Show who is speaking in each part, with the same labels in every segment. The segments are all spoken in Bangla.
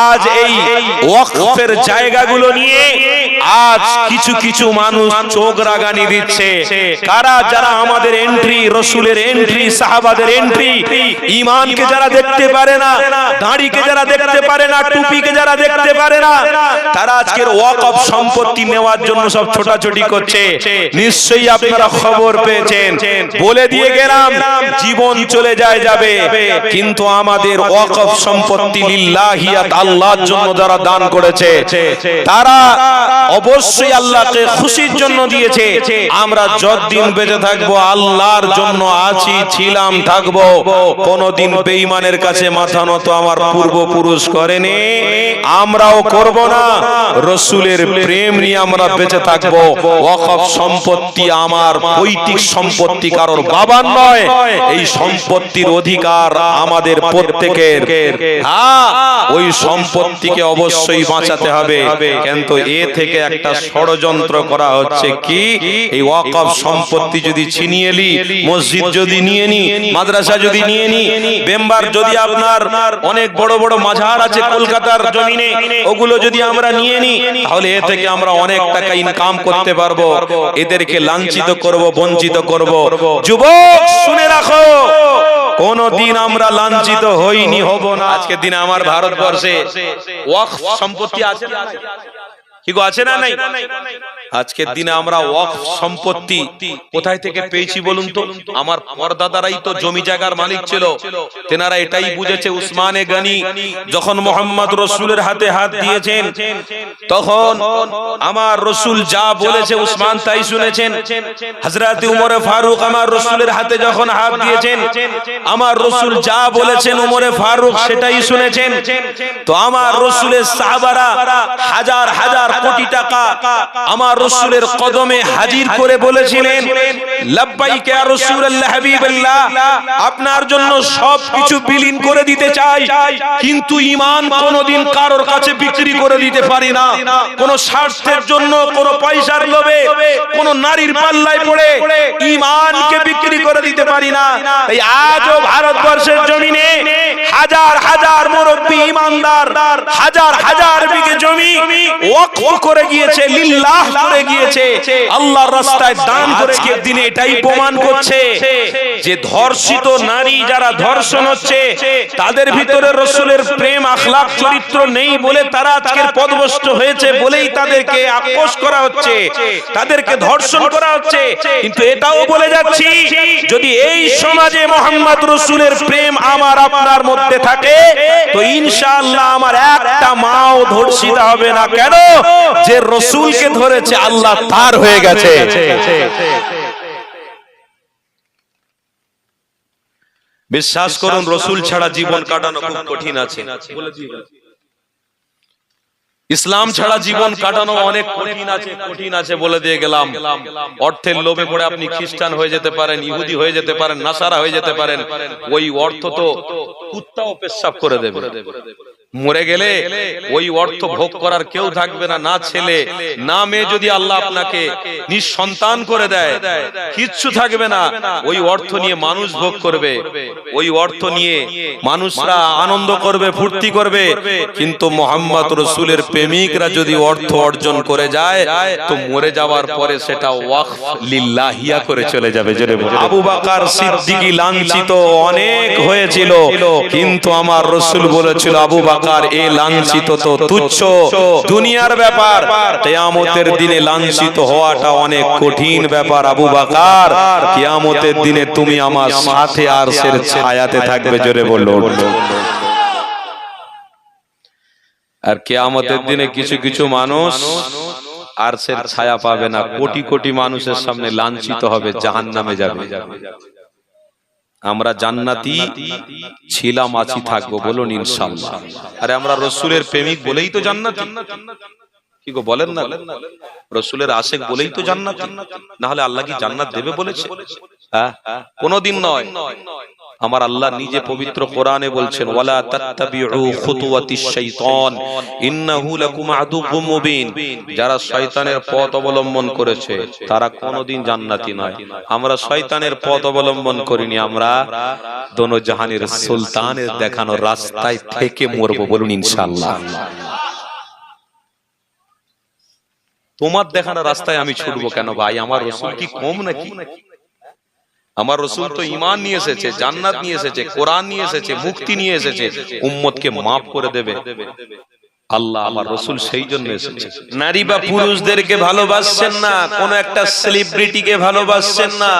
Speaker 1: আজ এই ওয়াকফের জায়গাগুলো নিয়ে আজ কিছু কিছু মানুষ চোখ রাগানি দিচ্ছে। কারা যারা আমাদের এন্ট্রি রসুলের এন্ট্রি সাহাবাদের এন্ট্রি ইমানকে যারা দেখতে পারে না, দাড়িকে যারা দেখতে পারে না, টুপিকে যারা দেখতে পারে না, তারা আজকের ওয়াকফ সম্পত্তি নেওয়ার জন্য সব ছোটাছুটি করছে। নিশ্চয়ই আপনারা খবর পেয়েছেন। বলে দিয়ে গেলাম, জীবন চলে যায় যাবে। কিন্তু আমাদের ওয়াকফ সম্পত্তি লিল্লাহিয়াত, আল্লাহর জন্য যারা দান করেছে, তারা অবশ্যই আল্লাহকে খুশির জন্য দিয়েছে। আমরা যতদিন বেঁচে থাকব, আল্লাহর জন্য আছি, ছিলাম, থাকব। কোনদিন বেঈমানের কাছে মাথা নত আমার পূর্বপুরুষ করেনি। আমরাও করব না। রসুলের প্রেম নিয়ে আমরা বেঁচে থাকব। ওয়াকফ সম্পত্তি আমার, পৈতৃক সম্পত্তি কারোর বাবার নয়। এই সম্পত্তির অধিকার আমাদের প্রত্যেকের। হ্যাঁ ওই সম্পত্তিকে অবশ্যই বাঁচাতে হবে। কিন্তু এ থেকে একটা ষড়যন্ত্র করা হচ্ছে কি? এই ওয়াকফ সম্পত্তি যদি ছিনিয়ে নি মসজিদ যদি নিয়ে নি, মাদ্রাসা যদি নিয়ে নি, মেম্বার যদি আপনার অনেক বড় বড় মাঝার আছে কলকাতার জমিনে, ওগুলো যদি আমরা নিয়ে নি, তাহলে এ থেকে আমরা অনেক টাকা ইনকাম করতে পারব। এদেরকে লাঞ্ছিত করব, বঞ্চিত করব। যুবক, শুনে রাখো, কোনদিন আমরা লাঞ্ছিত হইনি, হব না। আজকের দিনে আমার ভারতবর্ষে ওয়াকফ সম্পত্তি আছে না কি আছে না নাই আজকের দিনে আমরা ওয়াকফ সম্পত্তি কোথায় থেকে পেয়েছি বলুন তো? আমার পরদাদারাই তো জমি জায়গার মালিক ছিল। তেনারা এটাই বুঝেছে উসমানে গনি যখন মোহাম্মদ রসুলের হাতে হাত দিয়েছেন তখন আমার রসুল যা বলেছে উসমান তাই শুনেছেন। হজরত উমরে ফারুক আমার রসুলের হাতে যখন হাত দিয়েছেন আমার রসুল যা বলেছেন উমরে ফারুক সেটাই শুনেছেন। তো আমার রসুলের সাহাবারা হাজার হাজার কোটি টাকা আমার রসুলের কদমে হাজির করে বলেছিলেন আপনার জন্য সব কিছু বিলীন করে দিতে চাই, কিন্তু ঈমান কোনোদিন কারোর কাছে বিক্রি করে দিতে পারি না। কোন স্বার্থের জন্য, কোন পয়সার লোভে, কোন নারীর পাল্লায় পড়ে ঈমানকে বিক্রি করে দিতে পারি না। তাই আজও ভারতবর্ষের জমিনে হাজার হাজার মুরব্বী ইমানদার হাজার হাজার বিঘে জমি ওয়াকফ করে গিয়েছে, লিল্লাহ করে গিয়েছে। আল্লাহর রাস্তায় দান করে দিনে এটাই প্রমাণ করছে যে ধর্ষিত নারী যারা ধর্ষণ হচ্ছে তাদের ভিতরে রসুলের প্রেম আখলাক চরিত্র নেই বলে তারা আজকের পদভস্ত হয়েছে বলেই তাদেরকে আপোষ করা হচ্ছে। তাদেরকে ধর্ষণ করা হচ্ছে। কিন্তু এটাও বলে যাচ্ছি যদি এই সমাজে মোহাম্মদ রসুলের প্রেম আমার আপনার মধ্যে থাকে তো ইনশাআল্লাহ আমার একটা মাও ধর্ষিত হবে না কেন? যে রসুলকে ধরেছে আল্লাহ তার হয়ে গেছে। বিশ্বাস করুন রসুল ছাড়া জীবন কাটানো খুব কঠিন আছে। ইসলাম ছাড়া জীবন কাটানো অনেক কঠিন আছে কঠিন আছে বলে দিয়ে গেলাম। অর্থের লোভে পড়ে আপনি খ্রিস্টান হয়ে যেতে পারেন ইহুদি হয়ে যেতে পারেন নাসারা হয়ে যেতে পারেন। ওই অর্থ তো কুত্তাও পেশাব করে দেবে। মরে গেলে ওই অর্থ ভোগ করার কেউ থাকবে না না ছেলে। না মেয়ে যদি আল্লাহ আপনাকে নিঃসন্তান করে দেয় কিচ্ছু থাকবে না ওই অর্থ নিয়ে মানুষ ভোগ করবে ওই অর্থ নিয়ে মানুষরা আনন্দ করবে ফুর্তি করবে কিন্তু মোহাম্মদ রসুলের প্রেমিকরা যদি অর্থ অর্জন করে যায় তো মরে যাওয়ার পরে সেটা ওয়াকফ লিল্লাহিয়া করে চলে যাবে জোরে আবু বাকার সিদ্দিকী লাঞ্ছিত অনেক হয়েছিল কিন্তু আমার রসুল বলেছিল আবু বাকার এ লাঞ্ছিত তো তুচ্ছ। দুনিয়ার ব্যাপার, কেয়ামতের দিনে লাঞ্ছিত হওয়াটা অনেক কঠিন ব্যাপার, আবু বাকার। কেয়ামতের দিনে তুমি আমার সাথে আর সের ছায়াতে থাকবে, জোরে বলল। আর কেয়ামতের দিনে কিছু কিছু মানুষ আর সে ছায়া পাবে না, কোটি কোটি মানুষের সামনে লাঞ্ছিত হবে জাহান নামে যাবে। আমরা জান্নাতি ছিলাম, আছি, থাকব বলুন ইনশাল্লাহ আরে আমরা রসুলের প্রেমিক বলেই তো জান্নাতি। কি গো, বলেন না? রসুলের আশেক বলেই তো জান্নাতি। না হলে আল্লাহ কি জান্নাত দেবে বলেছে? হ্যাঁ? কোনোদিন নয়। আমার আল্লাহ নিজে পবিত্র কোরআনে বলছেন, ওয়ালা তাত্তাবিউ খুতুওয়াতিশ শাইতান, ইন্নাহু লাকুম মুবিন। যারা শয়তানের পথ অবলম্বন করেছে, তারা কোনোদিন জান্নাতি নয়। আমরা শয়তানের পথ অবলম্বন করিনি, আমরা দোনো জাহানের সুলতানের দেখানো রাস্তায় থেকে মরবো বলুন ইনশাআল্লাহ। তোমার দেখানো রাস্তায় আমি ছুটবো কেন ভাই? আমার রসুল কি কম নাকি? আমার রসুল তো ইমান নিয়ে এসেছে জান্নাত নিয়ে এসেছে কোরআন নিয়ে এসেছে মুক্তি নিয়ে এসেছে উম্মতকে মাফ করে দেবে। আল্লাহ আমার রসুল সেই জন্য এসেছে। নারী বা পুরুষদেরকে ভালোবাসছেন না কোন একটা সেলিব্রিটিকে ভালোবাসছেন না।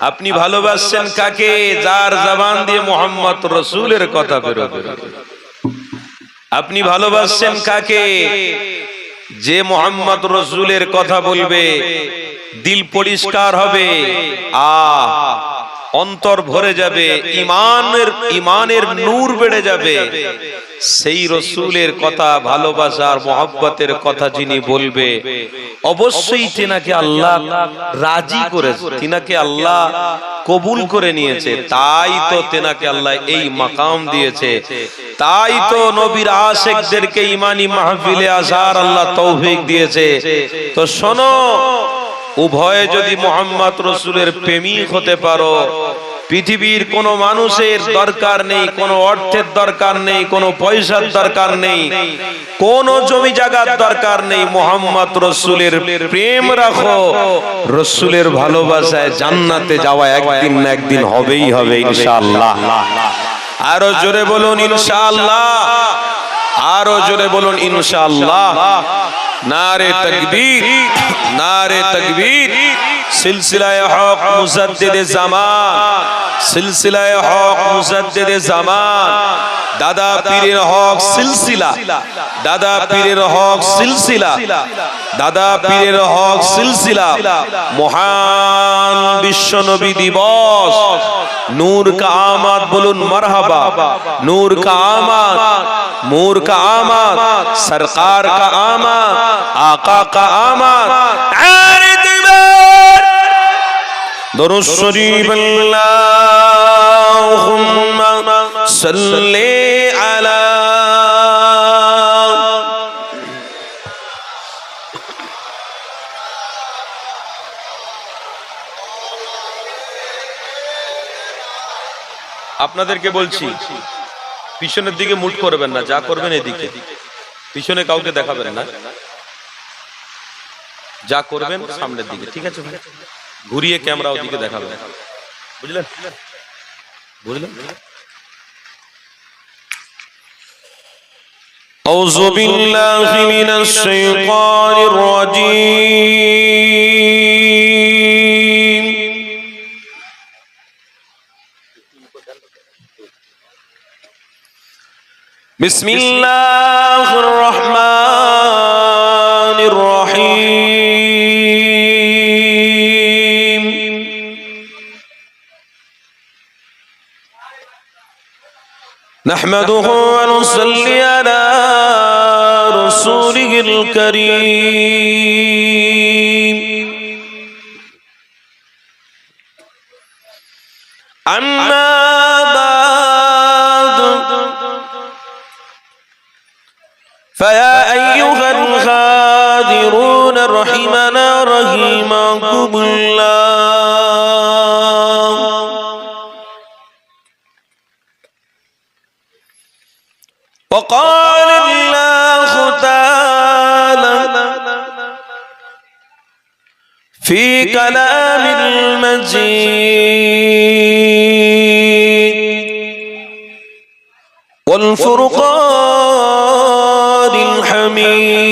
Speaker 1: আপনি ভালোবাসছেন কাকে? যার জবান দিয়ে মোহাম্মদ রসুলের কথা বেরোবে। আপনি ভালোবাসছেন কাকে? যে মোহাম্মদ রসুলের কথা বলবে দিল পরিষ্কার হবে। আ অন্তর ভরে যাবে, ইমানের ইমানের নূর বেড়ে যাবে। সেই রসুলের কথা ভালোবাসার মোহাব্বতের কথা যিনি বলবে, অবশ্যই তিনাকে আল্লাহ রাজি করেছে তিনাকে আল্লাহ কবুল করে নিয়েছে। তাই তো তেনাকে আল্লাহ এই মাকাম দিয়েছে। তাই তো নবীর আশেকদেরকে ইমানি মাহফিলে আসার আল্লাহ তৌফিক দিয়েছে। তো শোনো উভয়ে যদি মোহাম্মদ রসুলের প্রেমিক হতে পারো, পৃথিবীর কোন মানুষের দরকার নেই, কোন অর্থের দরকার নেই, কোন পয়সার দরকার নেই, কোন জমি জায়গার দরকার নেই, মোহাম্মদ রসুলের প্রেম রাখো, রসুলের ভালোবাসায় জান্নাতে যাওয়া একদিন না একদিন হবেই হবে ইনশাআল্লাহ। আরও জোরে বলুন ইনশাআল্লাহ, আরও জোরে বলুন ইনশাআল্লাহ। নারে তকবীর নারে তকবীর। সিলসিলায়ে হক মুজাদ্দিদে জামান সিলসিলায়ে হক মুজাদ্দিদে জামান। দাদা পীরের হক সিলসিলা দাদা পীরের হক সিলসিলা দাদা পীরের হক সিলসিলা। মহান বিশ্ব নবী দিবস। নূর কা আমাদ বলুন মারহাবা। নূর কা আমাদ। নূর কা আমাদ সরকার কা আকা কা শরীফ আল্লাহুম্মা সাল্লি আলা আপনাদেরকে বলছি পিছনের দিকে মুট করবেন না যা করবেন এদিকে পিছনে কাউকে দেখাবেন না যা করবেন সামনের দিকে ঠিক আছে ভাই? ঘুরিয়ে ক্যামেরা ওদিকে দেখাবেন বুঝলেন বুঝলেন أعوذ بالله من الشيطان الرجيم بسم الله الرحمن الرحيم. نحمده ونصلي على رسوله الكريم. أما رحمكم الله. وقال الله تعالى في كلام المجيد والفرقان الحميد.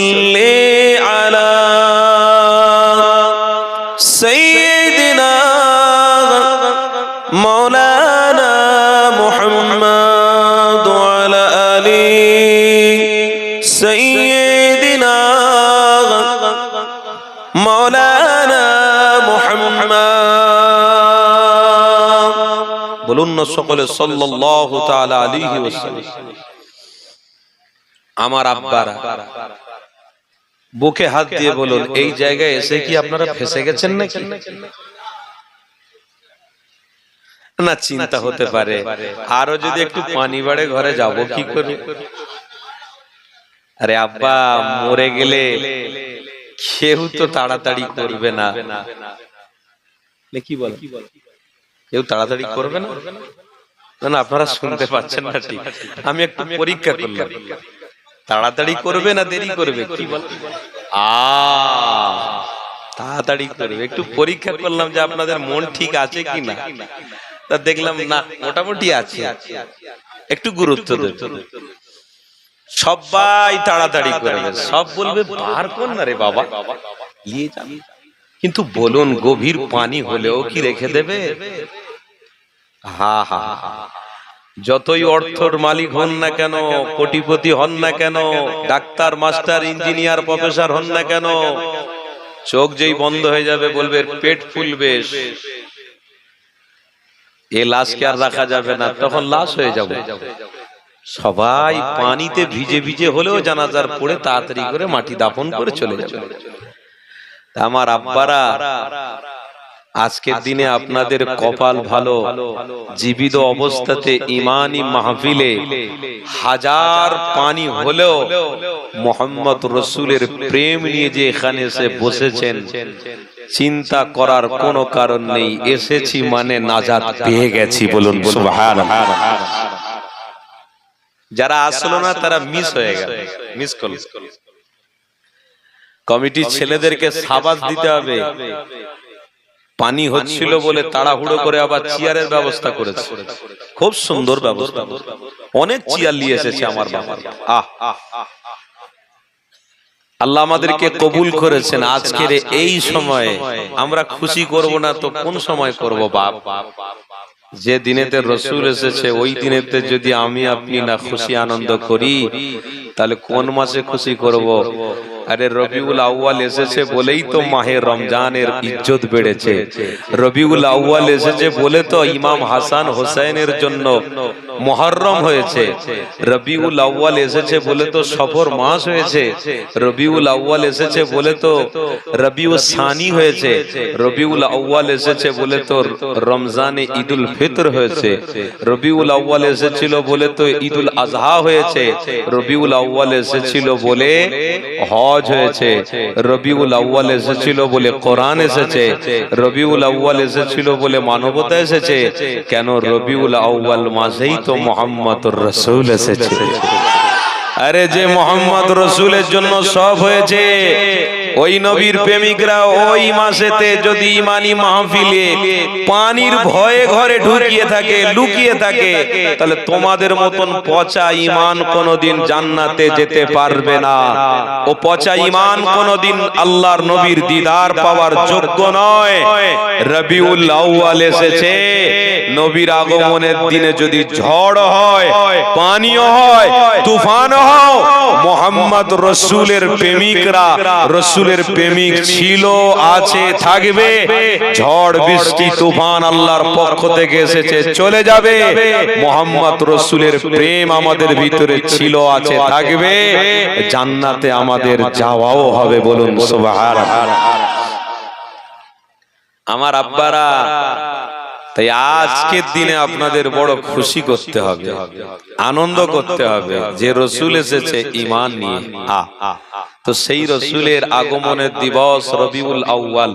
Speaker 1: صلی علی سیدنا مولانا محمد وعلى آلی سیدنا مولانا محمد বলুন না সকলে সাল্লাল্লাহু তাআলা আলাইহি ওয়াসাল্লাম আমার আব্বারা বুকে হাত দিয়ে বলুন এই জায়গায় এসে কি আপনারা ফেসে গেছেন নাকি? না চিন্তা হতে পারে। আরও যদি একটু পানি বাড়ে ঘরে যাব কি করে? আরে আব্বা মরে গেলে কেউ তো তাড়াতাড়ি করবে না। কি বল? কেউ তাড়াতাড়ি করবে না? না? না আপনারা শুনতে পাচ্ছেন না ঠিক। আমি একটু পরীক্ষা করলাম। তাড়াতাড়ি করবে না দেরি করবে? কি বল? আ তাড়াতাড়ি করবে। একটু পরীক্ষা করলাম যে আপনাদের মন ঠিক আছে কি না? তা দেখলাম না মোটামুটি আছে। একটু গুরুত্ব দেবে। সবাই তাড়াতাড়ি করবে সব বলবে বার কর না রে বাবা। নিয়ে যান। কিন্তু বলুন গভীর পানি হলেও কি রেখে দেবে? হা হা হা। যতই অর্থর মালিক হন না কেন, কোটিপতি হন না কেন, ডাক্তার, মাস্টার, ইঞ্জিনিয়ার, প্রফেসর হন না কেন, চোখ যেই বন্ধ হয়ে যাবে বলবে, পেট ফুলবে এ লাশকে আর রাখা যাবে না? তখন লাশ হয়ে যাবে। সবাই পানিতে ভিজে ভিজে হলেও জানাজার পড়ে তাড়াতাড়ি করে মাটি দাফন করে চলে যাবে। আমার আব্বারা আজকের দিনে আপনাদের কপাল ভালো জীবিত অবস্থাতে ইমানি মাহফিলে হাজার পানি হলেও মোহাম্মদ রসুলের প্রেম নিয়ে যে এখানে এসে বসেছেন চিন্তা করার কোনো কারণ নেই এসেছি মানে নাজাত পেয়ে গেছি বলুন যারা আসলো না তারা মিস হয়ে গেল। মিস করল। কমিটির ছেলেদেরকে সাবাস দিতে হবে। পানি হচ্ছিল বলে তাড়াহুড়ো করে আবার চেয়ারের ব্যবস্থা করেছে। খুব সুন্দর ব্যবস্থা অনেক চেয়ার নিয়ে এসেছে আমার বাবা আহ। আল্লাহ আমাদেরকে কবুল করেছেন। আজকের এই সময়ে আমরা খুশি করব না তো কোন সময় করব বাপ? যে দিনেতে রসুল এসেছে ওই দিনেতে যদি আমি আপনি না খুশি আনন্দ করি তাহলে কোন মাসে খুশি করব? আরে রবিউল আউয়াল এসেছে বলেই তো মাহে রমজানের ইজ্জত বেড়েছে। রবিউল আউয়াল এসেছে বলে তো ইমাম হাসান হোসেনের জন্য মহরম হয়েছে। রবিউল আউয়াল এসেছে বলে তো সফর মাস হয়েছে। রবিউল আউয়াল এসেছে বলে তো রবিউ সানি হয়েছে। রবিউল আউয়াল এসেছে বলে তো রমজানে ঈদুল ফিতর হয়েছে। রবিউল আউয়াল এসেছিল বলে তো ঈদুল আজহা হয়েছে। রবিউল আউয়াল এসেছিল বলে হজ হয়েছে। রবিউল আউ্বাল এসেছিল বলে কোরআন এসেছে। রবিউল আউ্বাল এসেছিল বলে মানবতা এসেছে। কেন রবিউল আউ্বাল মাসেই তো মোহাম্মদ রসুল এসেছে? আরে যে মোহাম্মদ রসুলের জন্য সব হয়েছে। ওই নবীর প্রেমিকরা ওই মাসেতে যদি ইমানি মাহফিলে পানির ভয়ে ঘরে ঢুকিয়ে থাকে লুকিয়ে থাকে তাহলে তোমাদের মতন পচা ইমান কোনোদিন জান্নাতে যেতে পারবে না। ও পচা ইমান কোনোদিন আল্লাহর নবীর দিদার পাওয়ার যোগ্য নয়। রবিউল আউয়াল এসেছে। নবীর আগমনের দিনে যদি ঝড় হয় পানিও হয় তুফান হয়। মোহাম্মদ রসুলের প্রেমিকরা রসুলের প্রেমিক ছিল, আছে, থাকবে। ঝড়, বৃষ্টি, তুফান আল্লাহর পক্ষ থেকে এসেছে, চলে যাবে। মোহাম্মদ রসুলের প্রেম আমাদের ভিতরে ছিল, আছে, থাকবে। জান্নাতে আমাদের যাওয়াও হবে, বলুন আমার আব্বারা তাই আজকের দিনে আপনাদের বড় খুশি করতে হবে, আনন্দ করতে হবে যে রসুল এসেছে ইমান নিয়ে। তো সেই রসুলের আগমনের দিবস রবিউল আউয়াল।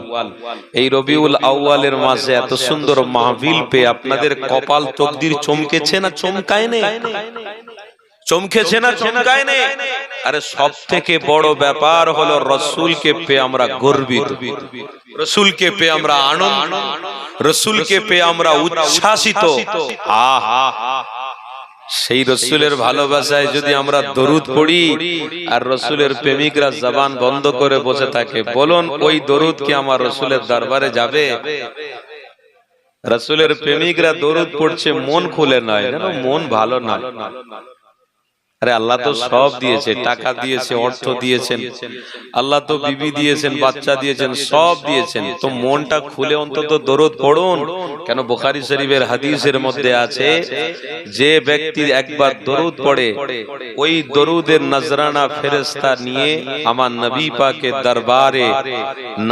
Speaker 1: এই রবিউল আউয়ালের মাঝে এত সুন্দর মাহবিল পেয়ে আপনাদের কপাল তকদির চমকেছে না চমকায় নেই? চমকেছে না চমকায় নেই আরে সব থেকে বড় ব্যাপার হলো রসুলকে পেয়ে আমরা গর্বিত। রসুলকে পেয়ে আমরা আনন্দ রসুলকে পেয়ে আমরা উচ্ছ্বাসিত। আহা। সেই রসুলের ভালোবাসায় যদি আমরা দরুদ পড়ি আর রসুলের প্রেমিকরা জবান বন্ধ করে বসে থাকে বলুন ওই দরুদ কি আমার রসুলের দরবারে যাবে? রসুলের প্রেমিকরা দরুদ পড়ছে মন খুলে নয় মন ভালো না আরে আল্লাহ তো সব দিয়েছে টাকা দিয়েছে অর্থ দিয়েছেন আল্লাহ তো বিবি দিয়েছেন বাচ্চা দিয়েছেন সব দিয়েছেন। তো মনটা খুলে অন্তত দরুদ পড়ুন। কেন বুখারী শরীফের হাদিসের মধ্যে আছে যে ব্যক্তি একবার দরুদ পড়ে ওই দরুদের নজরানা ফেরেশতা নিয়ে আমার নবী পাকে দরবারে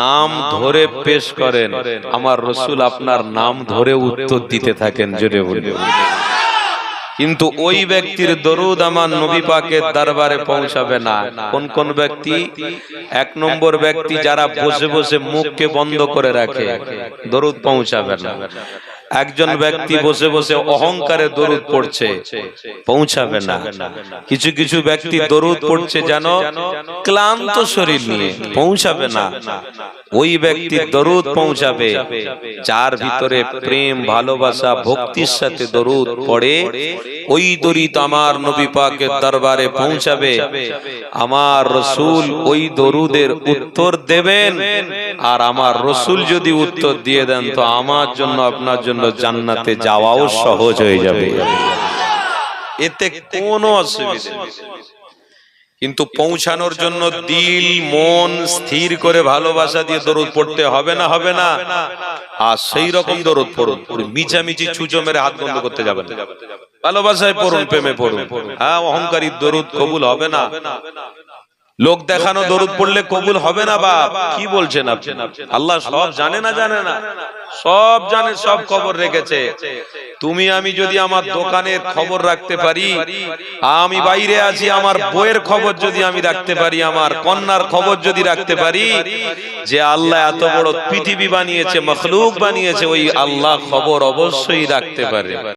Speaker 1: নাম ধরে পেশ করেন। আমার রসুল আপনার নাম ধরে উত্তর দিতে থাকেন জোরে বলে কিন্তু ওই ব্যক্তির দরুদ আমার নবী পাকের দরবারে পৌঁছাবে না। কোন কোন ব্যক্তি এক নম্বর ব্যক্তি যারা বসে বসে মুখকে বন্ধ করে রাখে দরুদ পৌঁছাবে না। একজন ব্যক্তি বসে বসে অহংকারে দরুদ পড়ছে পৌঁছাবে না। কিছু কিছু ব্যক্তি দরুদ পড়ছে যেন ক্লান্ত শরীর নিয়ে পৌঁছাবে না। ওই ব্যক্তি দরুদ পৌঁছাবে যার ভিতরে প্রেম ভালোবাসা ভক্তির সাথে দরুদ পড়ে ওই দরিদ আমার নবী পাকের দরবারে পৌঁছাবে। আমার রসুল ওই দরুদের উত্তর দেবেন। আর আমার রসুল যদি উত্তর দিয়ে দেন তো আমার জন্য আপনার জন্য জান্নাতে যাওয়াও সহজ হয়ে যাবে। এতে কোনো অসুবিধা কিন্তু পৌঁছানোর জন্য দিল মন স্থির করে ভালোবাসা দিয়ে দরুদ পড়তে হবে না হবে না। আর সেই রকম দরুদ পড়ুন। মিছামিছি ছুচো মেরে হাত বন্ধ করতে যাবেন। ভালোবাসায় পড়ুন প্রেমে পড়ুন। হ্যাঁ অহংকারী দরুদ কবুল হবে না। লোক দেখানো দরুদ পড়লে কবুল হবে না বাপ? কি বলছেন আপনি? আল্লাহ সব জানে না জানে না। সব জানে সব খবর রেখেছে। তুমি আমি যদি আমার দোকানের খবর রাখতে পারি আমি বাইরে আছি আমার বইয়ের খবর যদি আমি রাখতে পারি আমার কন্যার খবর যদি রাখতে পারি যে আল্লাহ এত বড় পৃথিবী বানিয়েছে মখলুক বানিয়েছে ওই আল্লাহ খবর অবশ্যই রাখতে পারে।